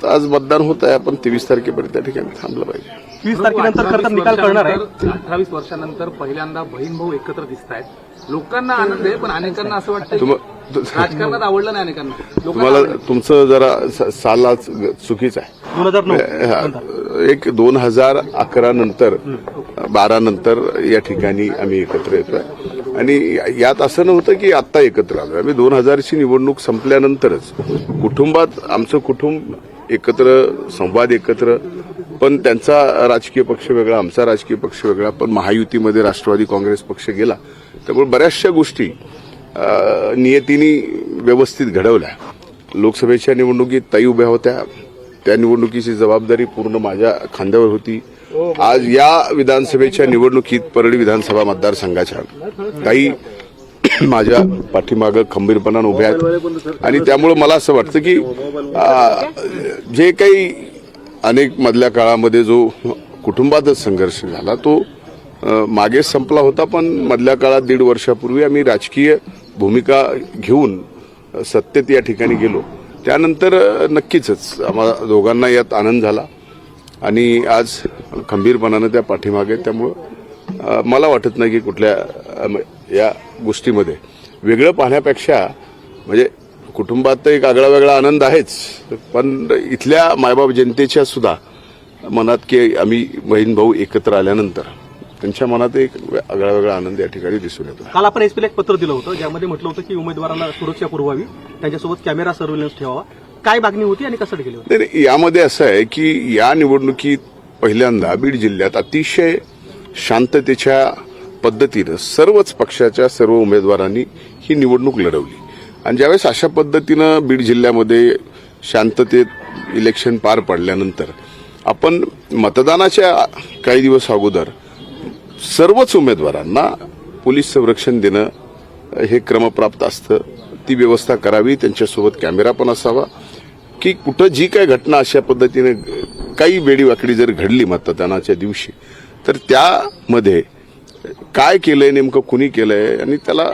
त्याच्यात आज मतदान होत आहे. आपण तेवीस तारखेपर्यंत त्या ठिकाणी थांबलं पाहिजे. वीस तारखेनंतर खरं तर निकाल कळणार आहे. अठ्ठावीस वर्षानंतर पहिल्यांदा बहीण भाऊ एकत्र दिसत आहेत. लोकांना आनंद आहे पण अनेकांना असं वाटतं राजकारणात आवडलं नाही अनेकांना. तुम्हाला. तुमचं जरा साला चुकीचं आहे. एक दोन हजार अकरा नंतर बारा नंतर या ठिकाणी आम्ही एकत्र येतोय. आणि यात असं नव्हतं की आत्ता एकत्र आलो आम्ही दोन हजारची निवडणूक संपल्यानंतरच कुटुंबात आमचं कुटुंब एकत्र संवाद एकत्र पण त्यांचा राजकीय पक्ष वेगळा आमचा राजकीय पक्ष वेगळा पण महायुतीमध्ये राष्ट्रवादी काँग्रेस पक्ष गेला. त्यामुळे बऱ्याचशा गोष्टी नियतीने व्यवस्थित घडवल्या. लोकसभेच्या निवडणुकीत ताई उभ्या होत्या. त्या निवडणुकीची जबाबदारी पूर्ण माझ्या खांद्यावर होती. आज या विधानसभेच्या निवडणुकीत परळी विधानसभा मतदारसंघाच्या. काही माझ्या पाठीमागं खंबीरपणानं उभे आहेत. आणि त्यामुळं मला असं वाटतं की जे काही अनेक मधल्या काळामध्ये जो कुटुंबातच संघर्ष झाला तो मागे संपला होता. पण मधल्या काळात दीड वर्षापूर्वी आम्ही राजकीय भूमिका घेऊन सत्तेत या ठिकाणी गेलो. त्यानंतर नक्कीच आम्हाला दोघांना यात आनंद झाला. आणि आज खंबीरपणानं त्या पाठीमागे त्यामुळं मला वाटत नाही की कुठल्या या गोष्टीमध्ये. वेगळं पाहण्यापेक्षा म्हणजे कुटुंबात तर एक आगळा वेगळा आनंद आहेच. पण इथल्या मायबाप जनतेच्या सुद्धा मनात की आम्ही बहीण भाऊ एकत्र आल्यानंतर त्यांच्या मनात एक आगळा वेगळा आनंद या ठिकाणी दिसून येतो. काल आपण एसपीला एक पत्र दिलं होतं ज्यामध्ये म्हटलं होतं की उमेदवारांना सुरक्षा पुरवावी त्यांच्यासोबत कॅमेरा सर्व्हिलन्स ठेवावा. काय मागणी होती आणि कशासाठी केली होती? यामध्ये असं आहे की या निवडणुकीत पहिल्यांदा बीड जिल्ह्यात अतिशय शांततेच्या पद्धतीनं सर्वच पक्षाच्या सर्व उमेदवारांनी ही निवडणूक लढवली. आणि ज्यावेळेस अशा पद्धतीनं बीड जिल्ह्यामध्ये शांततेत इलेक्शन पार पडल्यानंतर आपण मतदानाच्या काही दिवस अगोदर सर्वच उमेदवारांना पोलीस संरक्षण देणं हे क्रमप्राप्त असतं. ती व्यवस्था करावी त्यांच्यासोबत कॅमेरा पण असावा. की कुठं जी काय घटना अशा पद्धतीने काही वेडीवाकडी जर घडली मतदानाच्या दिवशी तर त्यामध्ये काय केलंय नेमकं कुणी केलंय आणि त्याला